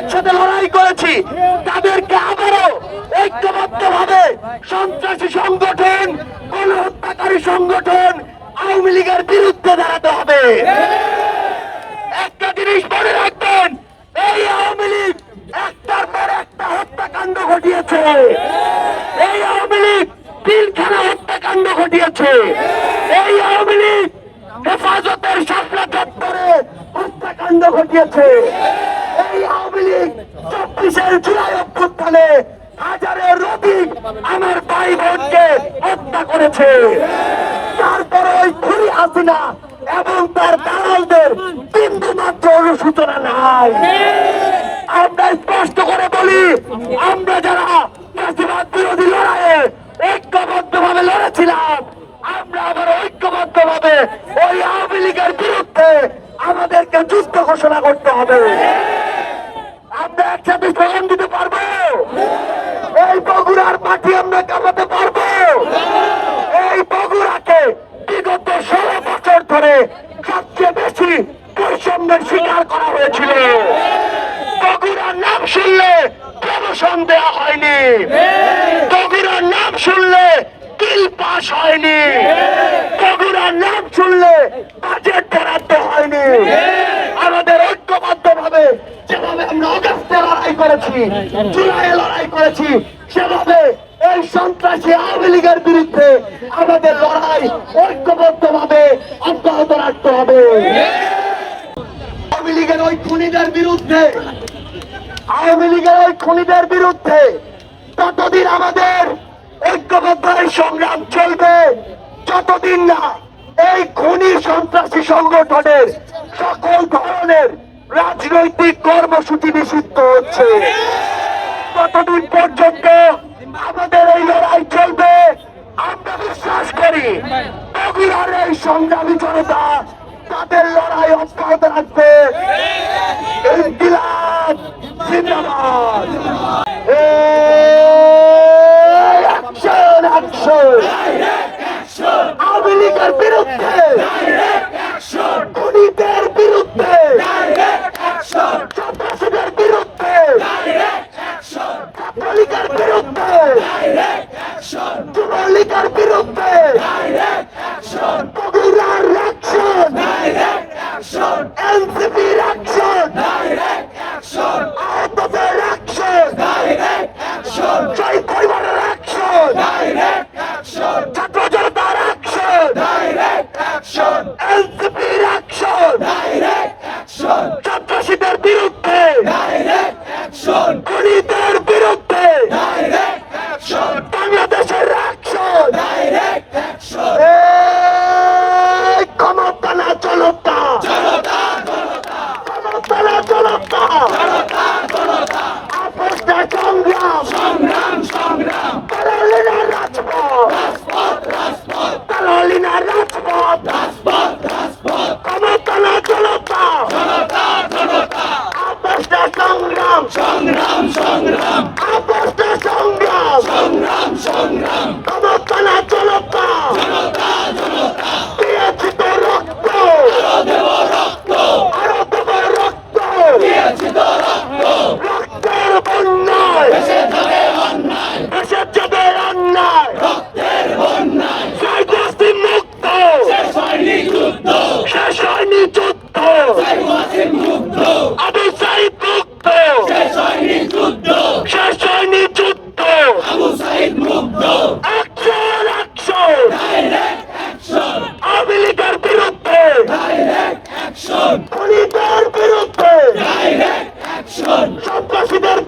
একসাথে লড়াই করেছি। তাদেরকে আবারও ঐক্যবদ্ধ ভাবে সন্ত্রাসী সংগঠন, গণহত্যাকারী সংগঠন আওয়ামী লীগের বিরুদ্ধে দাঁড়াতে হবে। একটা জিনিস মনে রাখবেন, এই আওয়ামী লীগ একটার পর একটা হত্যাকাণ্ড ঘটিয়েছে। এই আওয়ামী লীগ পিলখানা হত্যাকাণ্ড ঘটিয়েছে। এই আওয়ামী লীগ হেফাজতের শাসনা চত্বরে হত্যাকাণ্ড ঘটিয়েছে। চব্বিশের জুলাই অভ্যুত্থানে হাজারের অধিক আমার ভাই বোনকে হত্যা করেছে। তারপরে ওই খুনি হাসিনা এবং তার দালালদের বিন্দু মাত্র অনুসূচনা নাই। আমরা স্পষ্ট করে বলি, আমরা যারা চাষিবাদ বিরোধী লড়াইয়ে ঐক্যবদ্ধ ভাবে লড়েছিলাম, আমরা আবার ঐক্যবদ্ধ ভাবে ওই আওয়ামী লীগের বিরুদ্ধে আমাদেরকে যুদ্ধ ঘোষণা করতে হবে। একসাথে স্লোগান দিতে পারব? এই বগুড়ার মাটি আমরা কামাতে পারব? এই বগুড়াকে বিগত ষোলো বছর ধরে সবচেয়ে বেশি বৈষম্যের শিকার করা হয়েছিল। বগুড়ার নাম শুনলে প্রমোশন দেওয়া হয়নি। বগুড়ার নাম শুনলে বিল পাস হয়নি। বগুড়ার নাম শুনলে বাজেট বরাদ্দ হয়নি আমাদের ঐক্যবদ্ধ ভাবে যেভাবে আমরা অগস্টে লড়াই করেছি। সেভাবে এই সন্ত্রাসী আওয়ামী লীগের বিরুদ্ধে আমাদের লড়াই ঐক্যবদ্ধ ভাবে অব্যাহত রাখতে হবে। আওয়ামী লীগের ওই খুনিদের বিরুদ্ধে, আওয়ামী লীগের ওই খুনিদের বিরুদ্ধে ততদিন আমাদের ঐক্যবদ্ধ এই সংগ্রাম চলবে, যতদিন না এই খুনি সন্ত্রাসী সংগঠনের সকল ধরনের রাজনৈতিক কর্মসূচি নিষিদ্ধ হচ্ছে। ততদিন পর্যন্ত আমাদের এই লড়াই চলবে, আমরা বিশ্বাস করি এই সংগ্রামী জনতা তাদের লড়াই অব্যাহত রাখবে। আওয়ামী লীগের বিরুদ্ধে খুনিদের বিরুদ্ধে সন্ত্রাসীদের বিরুদ্ধে ছাত্রলীগের বিরুদ্ধে যুবলীগের বিরুদ্ধে বগুড়ার অ্যাকশন এনসিপির অ্যাকশন আহতদের অ্যাকশন শহীদ পরিবারের অ্যাকশন ছাত্র জনতার অ্যাকশন এনসিপির অ্যাকশন সন্ত্রাসীদের বিরুদ্ধে খুনিদের বিরুদ্ধে বাংলাদেশের অ্যাকশন এই ক্ষমতা না জনতা ক্ষমতা না জনতা আপসটা সংগ্রাম তারালিনা রাজপথ তারালিনা রাজপথ ক্ষমতা না জনতা আপসটা সংগ্রাম সংগ্রাম বিরুদ্ধে সন্ত্রাসীদের